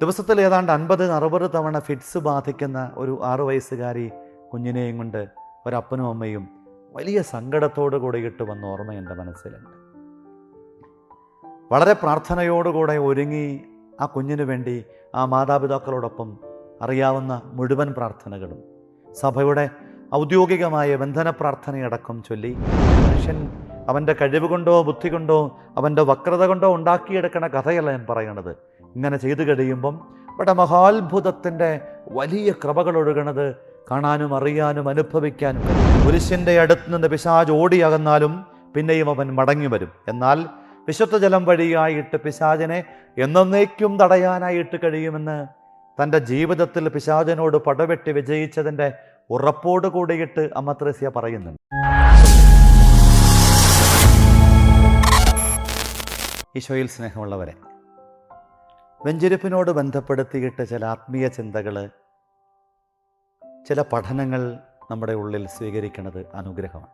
ദിവസത്തിൽ ഏതാണ്ട് അൻപത് അറുപത് തവണ ഫിറ്റ്സ് ബാധിക്കുന്ന ഒരു ആറ് വയസ്സുകാരി കുഞ്ഞിനെയും കൊണ്ട് ഒരപ്പനും അമ്മയും വലിയ സങ്കടത്തോടു കൂടിയിട്ട് വന്ന ഓർമ്മ എന്റെ മനസ്സിലുണ്ട്. വളരെ പ്രാർത്ഥനയോടുകൂടെ ഒരുങ്ങി ആ കുഞ്ഞിനു വേണ്ടി ആ മാതാപിതാക്കളോടൊപ്പം അറിയാവുന്ന മുഴുവൻ പ്രാർത്ഥനകളും സഭയുടെ ഔദ്യോഗികമായ ബന്ധന പ്രാർത്ഥനയടക്കം ചൊല്ലി മനുഷ്യൻ അവന്റെ കഴിവ് കൊണ്ടോ ബുദ്ധി കൊണ്ടോ അവന്റെ വക്രത കൊണ്ടോ ഉണ്ടാക്കിയെടുക്കണ കഥയല്ല ഞാൻ പറയണത്. ഇങ്ങനെ ചെയ്തു കഴിയുമ്പം ഇവിടെ മഹാത്ഭുതത്തിന്റെ വലിയ കൃപകൾ ഒഴുകണത് കാണാനും അറിയാനും അനുഭവിക്കാനും പുരുഷന്റെ അടുത്ത് നിന്ന് പിശാജ് ഓടിയകന്നാലും പിന്നെയും അവൻ മടങ്ങി വരും. എന്നാൽ വിശുദ്ധ ജലം വഴിയായിട്ട് പിശാചിനെ എന്നേക്കും തടയാനായിട്ട് കഴിയുമെന്ന് തന്റെ ജീവിതത്തിൽ പിശാചനോട് പടവെട്ടി വിജയിച്ചതിന്റെ ഉറപ്പോട് കൂടിയിട്ട് അമ്മ ത്രേസ്യ പറയുന്നുണ്ട്. ഈശോയിൽ സ്നേഹമുള്ളവരെ വെഞ്ചരിപ്പിനോട് ബന്ധപ്പെടുത്തിയിട്ട് ചില ആത്മീയ ചിന്തകൾ ചില പഠനങ്ങൾ നമ്മുടെ ഉള്ളിൽ സ്വീകരിക്കുന്നത് അനുഗ്രഹമാണ്.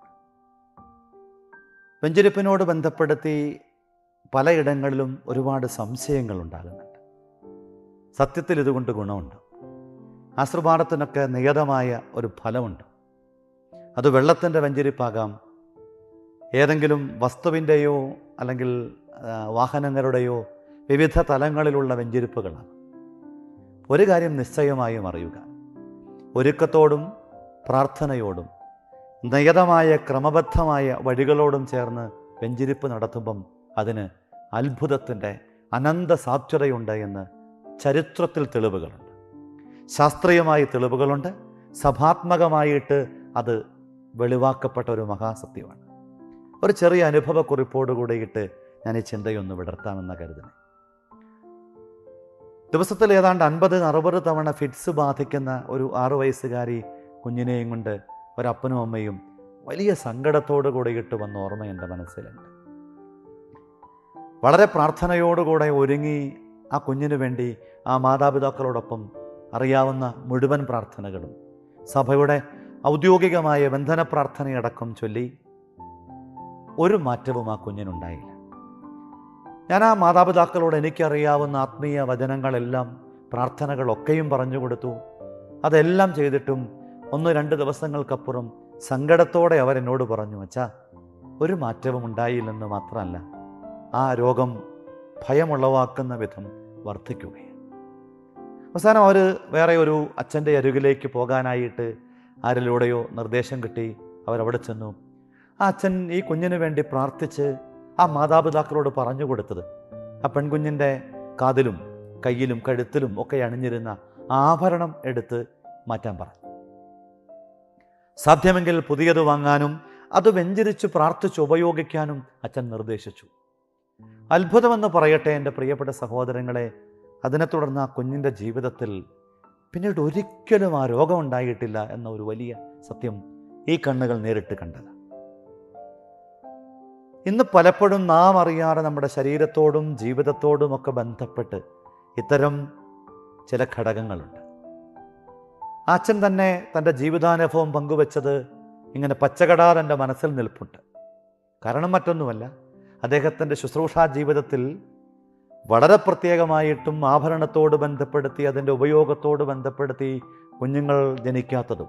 വെഞ്ചരിപ്പിനോട് ബന്ധപ്പെടുത്തി പലയിടങ്ങളിലും ഒരുപാട് സംശയങ്ങൾ ഉണ്ടാകുന്നുണ്ട് സത്യത്തിൽ ഇതുകൊണ്ട് ഗുണമുണ്ട്. ആശ്രപാടത്തിനൊക്കെ നിയതമായ ഒരു ഫലമുണ്ട്. അത് വെള്ളത്തിന്റെ വെഞ്ചരിപ്പാകാം. ഏതെങ്കിലും വസ്തുവിന്റെയോ അല്ലെങ്കിൽ വാഹനങ്ങളുടെയോ വിവിധ തലങ്ങളിലുള്ള വെഞ്ചിരിപ്പുകളാണ്. ഒരു കാര്യം നിശ്ചയമായും അറിയുക. ഒരുക്കത്തോടും പ്രാർത്ഥനയോടും നിയതമായ ക്രമബദ്ധമായ വഴികളോടും ചേർന്ന് വെഞ്ചിരിപ്പ് നടത്തുമ്പം അതിന് അത്ഭുതത്തിന്റെ അനന്ത സാധ്യതയുണ്ട് എന്ന് ചരിത്രത്തിൽ തെളിവുകളുണ്ട്. ശാസ്ത്രീയമായി തെളിവുകളുണ്ട്. സഭാത്മകമായിട്ട് അത് വെളിവാക്കപ്പെട്ട ഒരു മഹാസത്യമാണ്. ഒരു ചെറിയ അനുഭവക്കുറിപ്പോട് കൂടിയിട്ട് ഞാൻ ഈ ചിന്തയൊന്ന് വിടർത്താമെന്ന കരുതുന്നു ദിവസത്തിൽ ഏതാണ്ട് അൻപത് അറുപത് തവണ ഫിറ്റ്സ് ബാധിക്കുന്ന ഒരു ആറു വയസ്സുകാരി കുഞ്ഞിനെയും കൊണ്ട് ഒരപ്പനും അമ്മയും വലിയ സങ്കടത്തോടു കൂടിയിട്ട് വന്ന ഓർമ്മ എന്റെ മനസ്സിലുണ്ട്. വളരെ പ്രാർത്ഥനയോടുകൂടെ ഒരുങ്ങി ആ കുഞ്ഞിനു വേണ്ടി ആ മാതാപിതാക്കളോടൊപ്പം അറിയാവുന്ന മുഴുവൻ പ്രാർത്ഥനകളും സഭയുടെ ഔദ്യോഗികമായ ബന്ധന പ്രാർത്ഥനയടക്കം ചൊല്ലി ഒരു മാറ്റവും ആ കുഞ്ഞിനുണ്ടായില്ല. ഞാൻ ആ മാതാപിതാക്കളോട് എനിക്കറിയാവുന്ന ആത്മീയ വചനങ്ങളെല്ലാം പ്രാർത്ഥനകളൊക്കെയും പറഞ്ഞു കൊടുത്തു. അതെല്ലാം ചെയ്തിട്ടും ഒന്ന് രണ്ട് ദിവസങ്ങൾക്കപ്പുറം സങ്കടത്തോടെ അവരെന്നോട് പറഞ്ഞു അച്ഛാ ഒരു മാറ്റവും ഉണ്ടായില്ലെന്ന് മാത്രമല്ല ആ രോഗം ഭയമുളവാക്കുന്ന വിധം വർദ്ധിക്കുകയാണ്. അവസാനം അവർ വേറെ ഒരു അച്ഛന്റെ അരികിലേക്ക് പോകാനായിട്ട് ആരിലൂടെയോ നിർദ്ദേശം കിട്ടി. അവരവിടെ ചെന്നു. ആ അച്ഛൻ ഈ കുഞ്ഞിന് വേണ്ടി പ്രാർത്ഥിച്ച് ആ മാതാപിതാക്കളോട് പറഞ്ഞു കൊടുത്തത്. ആ പെൺകുഞ്ഞിന്റെ കാതിലും കയ്യിലും കഴുത്തിലും ഒക്കെ അണിഞ്ഞിരുന്ന ആഭരണം എടുത്ത് മാറ്റാൻ പറഞ്ഞു. സാധ്യമെങ്കിൽ പുതിയത് വാങ്ങാനും അത് വെഞ്ചരിച്ച് പ്രാർത്ഥിച്ച് ഉപയോഗിക്കാനും അച്ഛൻ നിർദ്ദേശിച്ചു. അത്ഭുതമെന്ന് പറയട്ടെ എന്റെ പ്രിയപ്പെട്ട സഹോദരങ്ങളെ അതിനെ തുടർന്ന് ആ കുഞ്ഞിന്റെ ജീവിതത്തിൽ പിന്നീട് ഒരിക്കലും ആ രോഗമുണ്ടായിട്ടില്ല എന്ന ഒരു വലിയ സത്യം ഈ കണ്ണുകൾ നേരിട്ട് കണ്ടത്. ഇന്ന് പലപ്പോഴും നാം അറിയാതെ നമ്മുടെ ശരീരത്തോടും ജീവിതത്തോടും ഒക്കെ ബന്ധപ്പെട്ട് ഇത്തരം ചില ഘടകങ്ങളുണ്ട്. അച്ഛൻ തന്നെ തന്റെ ജീവിതാനുഭവം പങ്കുവച്ചത് ഇങ്ങനെ പച്ചകടാർ എന്റെ മനസ്സിൽ നിൽപ്പുണ്ട്. കാരണം മറ്റൊന്നുമല്ല അദ്ദേഹത്തിന്റെ ശുശ്രൂഷാ ജീവിതത്തിൽ വളരെ പ്രത്യേകമായിട്ടും ആഭരണത്തോട് ബന്ധപ്പെടുത്തി അതിന്റെ ഉപയോഗത്തോട് ബന്ധപ്പെടുത്തി കുഞ്ഞുങ്ങൾ ജനിക്കാത്തതും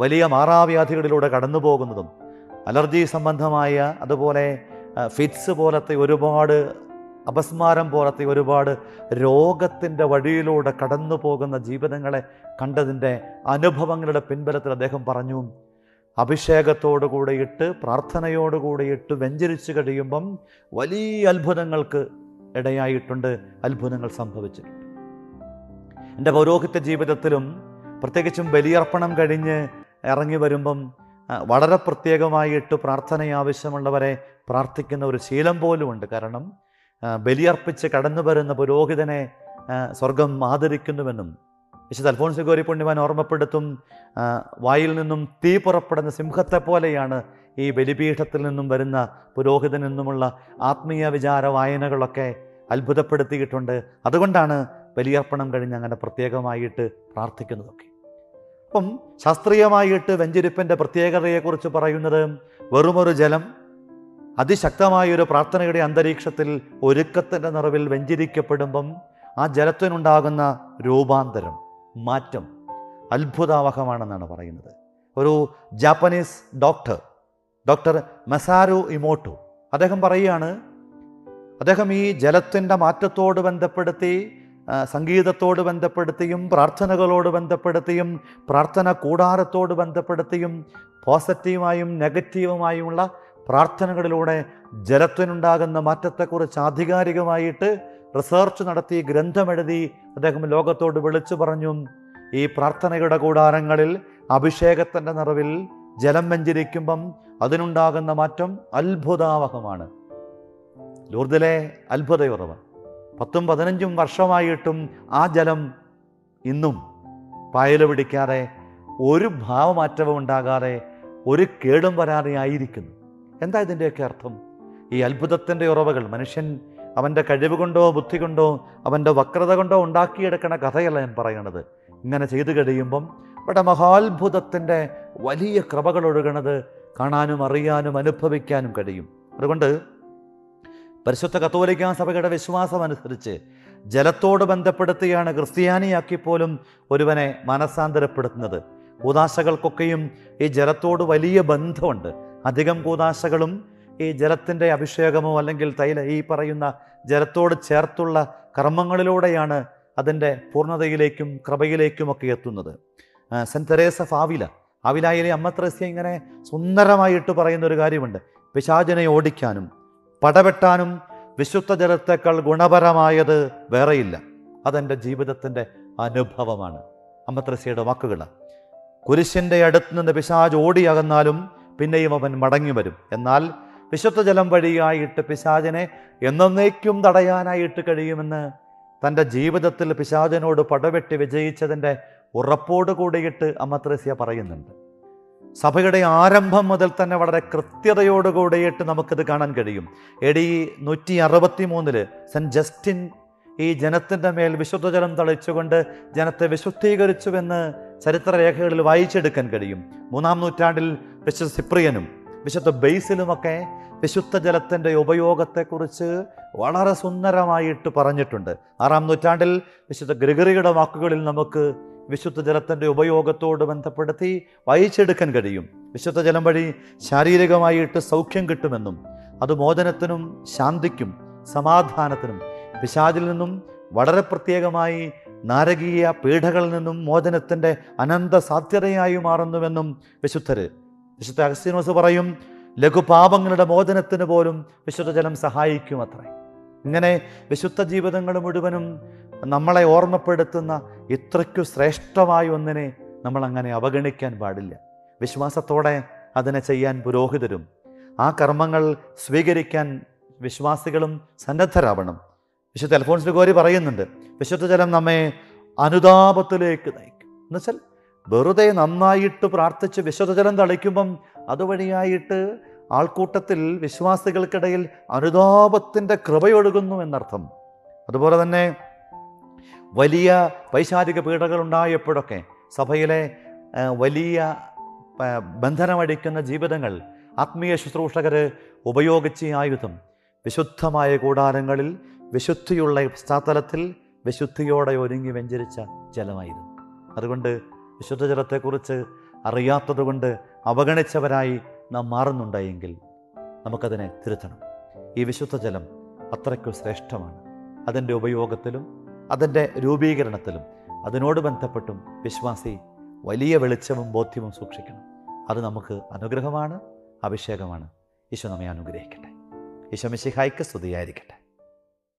വലിയ മാറാവ്യാധികളിലൂടെ കടന്നു പോകുന്നതും അലർജി സംബന്ധമായ അതുപോലെ ഫിറ്റ്സ് പോലത്തെ ഒരുപാട് അപസ്മാരം പോലത്തെ ഒരുപാട് രോഗത്തിന്റെ വഴിയിലൂടെ കടന്നു പോകുന്ന ജീവിതങ്ങളെ കണ്ടതിന്റെ അനുഭവങ്ങളുടെ പിൻബലത്തിൽ അദ്ദേഹം പറഞ്ഞു അഭിഷേകത്തോടു കൂടിയിട്ട് പ്രാർത്ഥനയോടു കൂടിയിട്ട് വെഞ്ചരിച്ചു കഴിയുമ്പം വലിയ അത്ഭുതങ്ങൾക്ക് ഇടയായിട്ടുണ്ട് അത്ഭുതങ്ങൾ സംഭവിച്ചിട്ടുണ്ട്. എന്റെ പൗരോഹിത്യ ജീവിതത്തിലും പ്രത്യേകിച്ചും ബലിയർപ്പണം കഴിഞ്ഞ് ഇറങ്ങി വരുമ്പം വളരെ പ്രത്യേകമായിട്ട് പ്രാർത്ഥന ആവശ്യമുള്ളവരെ പ്രാർത്ഥിക്കുന്ന ഒരു ശീലം പോലുമുണ്ട്. കാരണം ബലിയർപ്പിച്ച് കടന്നു വരുന്ന പുരോഹിതനെ സ്വർഗം ആദരിക്കുന്നുവെന്നും വിശുദ്ധ അൽഫോൺസ് ഗോരി പുണ്യവാൻ ഓർമ്മപ്പെടുത്തും വായിൽ നിന്നും തീ പുറപ്പെടുന്ന സിംഹത്തെ പോലെയാണ് ഈ ബലിപീഠത്തിൽ നിന്നും വരുന്ന പുരോഹിതൻ നിന്നുമുള്ള ആത്മീയ വിചാര വായനകളൊക്കെ അത്ഭുതപ്പെടുത്തിയിട്ടുണ്ട്. അതുകൊണ്ടാണ് ബലിയർപ്പണം കഴിഞ്ഞ് അങ്ങനെ പ്രത്യേകമായിട്ട് പ്രാർത്ഥിക്കുന്നതൊക്കെ. അപ്പം ശാസ്ത്രീയമായിട്ട് വെഞ്ചിരിപ്പിന്റെ പ്രത്യേകതയെക്കുറിച്ച് പറയുന്നത് വെറുമൊരു ജലം അതിശക്തമായൊരു പ്രാർത്ഥനയുടെ അന്തരീക്ഷത്തിൽ ഒരുക്കത്തിന്റെ നിറവിൽ വെഞ്ചിരിക്കപ്പെടുമ്പം ആ ജലത്തിനുണ്ടാകുന്ന രൂപാന്തരം മാറ്റം അത്ഭുതാവഹമാണെന്നാണ് പറയുന്നത്. ഒരു Japanese doctor doctor Masaru Emoto അദ്ദേഹം പറയുകയാണ് അദ്ദേഹം ഈ ജലത്തിന്റെ മാറ്റത്തോട് ബന്ധപ്പെടുത്തി സംഗീതത്തോട് ബന്ധപ്പെടുത്തിയും പ്രാർത്ഥനകളോട് ബന്ധപ്പെടുത്തിയും പ്രാർത്ഥന കൂടാരത്തോട് ബന്ധപ്പെടുത്തിയും പോസിറ്റീവായും നെഗറ്റീവുമായുമുള്ള പ്രാർത്ഥനകളിലൂടെ ജലത്തിനുണ്ടാകുന്ന മാറ്റത്തെക്കുറിച്ച് ആധികാരികമായിട്ട് റിസർച്ച് നടത്തി ഗ്രന്ഥമെഴുതി അദ്ദേഹം ലോകത്തോട് വിളിച്ചു പറഞ്ഞു. ഈ പ്രാർത്ഥനയുടെ കൂടാരങ്ങളിൽ അഭിഷേകത്തിന്റെ നിറവിൽ ജലം വെഞ്ചരിക്കുമ്പം അതിനുണ്ടാകുന്ന മാറ്റം അത്ഭുതാവഹമാണ്. ലൂർദിലെ അത്ഭുതയുറവ്. പത്തും പതിനഞ്ചും വർഷമായിട്ടും ആ ജലം ഇന്നും പായൽ പിടിക്കാതെ ഒരു ഭാവമാറ്റവും ഉണ്ടാകാതെ ഒരു കേടും വരാതെ ആയിരിക്കുന്നു. എന്താ ഇതിന്റെയൊക്കെ അർത്ഥം? ഈ അത്ഭുതത്തിന്റെ ഉറവകൾ മനുഷ്യൻ അവന്റെ കഴിവ് കൊണ്ടോ ബുദ്ധി കൊണ്ടോ അവന്റെ വക്രത കൊണ്ടോ ഉണ്ടാക്കിയെടുക്കണ കഥയല്ല ഞാൻ പറയണത്. ഇങ്ങനെ ചെയ്തു കഴിയുമ്പം ഇവിടെ മഹാത്ഭുതത്തിന്റെ വലിയ കൃപകൾ ഒഴുകണത് കാണാനും അറിയാനും അനുഭവിക്കാനും കഴിയും. അതുകൊണ്ട് പരിശുദ്ധ കത്തോലിക്ക സഭയുടെ വിശ്വാസം അനുസരിച്ച് ജലത്തോട് ബന്ധപ്പെടുത്തിയാണ് ക്രിസ്ത്യാനിയാക്കി പോലും ഒരുവനെ മനസാന്തരപ്പെടുത്തുന്നത്. കൂതാശകൾക്കൊക്കെയും ഈ ജലത്തോട് വലിയ ബന്ധമുണ്ട്. അധികം കൂതാശകളും ഈ ജലത്തിന്റെ അഭിഷേകമോ അല്ലെങ്കിൽ തൈല ഈ പറയുന്ന ജലത്തോട് ചേർത്തുള്ള കർമ്മങ്ങളിലൂടെയാണ് അതിന്റെ പൂർണതയിലേക്കും കൃപയിലേക്കുമൊക്കെ എത്തുന്നത്. സെന്റ് തെരേസ ഫാവില ആവിലായിലെ അമ്മ ത്രേസ്യ ഇങ്ങനെ സുന്ദരമായിട്ട് പറയുന്ന ഒരു കാര്യമുണ്ട്. പിശാചനെ ഓടിക്കാനും പടവെട്ടാനും വിശുദ്ധ ജലത്തേക്കാൾ ഗുണപരമായത് വേറെയില്ല. അതെന്റെ ജീവിതത്തിന്റെ അനുഭവമാണ്. അമ്മത്രസിയുടെ വാക്കുകൾ കുരിശിന്റെ അടുത്ത് നിന്ന് പിശാജ് ഓടിയകന്നാലും പിന്നെയും അവൻ മടങ്ങി വരും എന്നാൽ വിശുദ്ധ ജലം വഴിയായിട്ട് പിശാജിനെ എന്നേക്കും തടയാനായിട്ട് കഴിയുമെന്ന് തന്റെ ജീവിതത്തിൽ പിശാജിനോട് പടവെട്ടി വിജയിച്ചതിന്റെ ഉറപ്പോട് കൂടിയിട്ട് അമ്മത്രസ്യ പറയുന്നുണ്ട്. സഭയുടെ ആരംഭം മുതൽ തന്നെ വളരെ കൃത്യതയോട് കൂടിയിട്ട് നമുക്കിത് കാണാൻ കഴിയും. എ ഡി നൂറ്റി അറുപത്തി മൂന്നിൽ സെന്റ് ജസ്റ്റിൻ ഈ ജനത്തിന്റെ മേൽ വിശുദ്ധജലം തളിച്ചുകൊണ്ട് ജനത്തെ വിശുദ്ധീകരിച്ചുവെന്ന് ചരിത്രരേഖകളിൽ വായിച്ചെടുക്കാൻ കഴിയും. മൂന്നാം നൂറ്റാണ്ടിൽ വിശുദ്ധ സിപ്രിയനും വിശുദ്ധ ബെയ്സിലുമൊക്കെ വിശുദ്ധ ജലത്തിന്റെ ഉപയോഗത്തെക്കുറിച്ച് വളരെ സുന്ദരമായിട്ട് പറഞ്ഞിട്ടുണ്ട്. ആറാം നൂറ്റാണ്ടിൽ വിശുദ്ധ ഗ്രിഗറിയുടെ വാക്കുകളിൽ നമുക്ക് വിശുദ്ധ ജലത്തിന്റെ ഉപയോഗത്തോട് ബന്ധപ്പെടുത്തി വായിച്ചെടുക്കാൻ കഴിയും. വിശുദ്ധ ജലം വഴി ശാരീരികമായിട്ട് സൗഖ്യം കിട്ടുമെന്നും അത് മോചനത്തിനും ശാന്തിക്കും സമാധാനത്തിനും പിശാചിൽ നിന്നും വളരെ പ്രത്യേകമായി നാരകീയ പീഠകളിൽ നിന്നും മോചനത്തിന്റെ അനന്ത സാധ്യതയായി മാറുന്നുവെന്നും വിശുദ്ധര് വിശുദ്ധ അഗസ്തീനോസ് പറയും ലഘുപാപങ്ങളുടെ മോചനത്തിന് പോലും വിശുദ്ധ ജലം സഹായിക്കും അത്രേ ഇങ്ങനെ വിശുദ്ധ ജീവിതങ്ങൾ മുഴുവനും നമ്മളെ ഓർമ്മപ്പെടുത്തുന്ന ഇത്രയ്ക്കു ശ്രേഷ്ഠമായ ഒന്നിനെ നമ്മൾ അങ്ങനെ അവഗണിക്കാൻ പാടില്ല. വിശ്വാസത്തോടെ അതിനെ ചെയ്യാൻ പുരോഹിതരും ആ കർമ്മങ്ങൾ സ്വീകരിക്കാൻ വിശ്വാസികളും സന്നദ്ധരാവണം. വിശുദ്ധ അൽഫോൺസ് ഗോരി പറയുന്നുണ്ട് വിശുദ്ധ ജലം നമ്മെ അനുതാപത്തിലേക്ക് നയിക്കും. എന്നുവെച്ചാൽ വെറുതെ നന്നായിട്ട് പ്രാർത്ഥിച്ച് വിശുദ്ധജലം തളിക്കുമ്പം അതുവഴിയായിട്ട് ആൾക്കൂട്ടത്തിൽ വിശ്വാസികൾക്കിടയിൽ അനുതാപത്തിന്റെ കൃപയൊഴുകുന്നു എന്നർത്ഥം. അതുപോലെ തന്നെ വലിയ വൈശാരിക പീഡകൾ ഉണ്ടായപ്പോഴൊക്കെ സഭയിലെ വലിയ ബന്ധനമടിക്കുന്ന ജീവിതങ്ങൾ ആത്മീയ ശുശ്രൂഷകർ ഉപയോഗിച്ച ആയുധം. വിശുദ്ധമായ കൂടാരങ്ങളിൽ വിശുദ്ധിയുള്ള പശ്ചാത്തലത്തിൽ വിശുദ്ധിയോടെ ഒരുങ്ങി വെഞ്ചരിച്ച ജലമായിരുന്നു. അതുകൊണ്ട് വിശുദ്ധ ജലത്തെക്കുറിച്ച് അറിയാത്തതുകൊണ്ട് അവഗണിച്ചവരായി നാം മാറുന്നുണ്ടെങ്കിൽ നമുക്കതിനെ തിരുത്തണം. ഈ വിശുദ്ധ ജലം അത്രയ്ക്കും ശ്രേഷ്ഠമാണ്. അതിന്റെ ഉപയോഗത്തിലും അതിന്റെ രൂപീകരണത്തിലും അതിനോട് ബന്ധപ്പെട്ടും വിശ്വാസി വലിയ വെളിച്ചവും ബോധ്യവും സൂക്ഷിക്കണം. അത് നമുക്ക് അനുഗ്രഹമാണ് അഭിഷേകമാണ്. ഈശോ നമ്മെ അനുഗ്രഹിക്കട്ടെ. ഈശോ മിശിഹായ്ക്ക് സ്തുതിയായിരിക്കട്ടെ.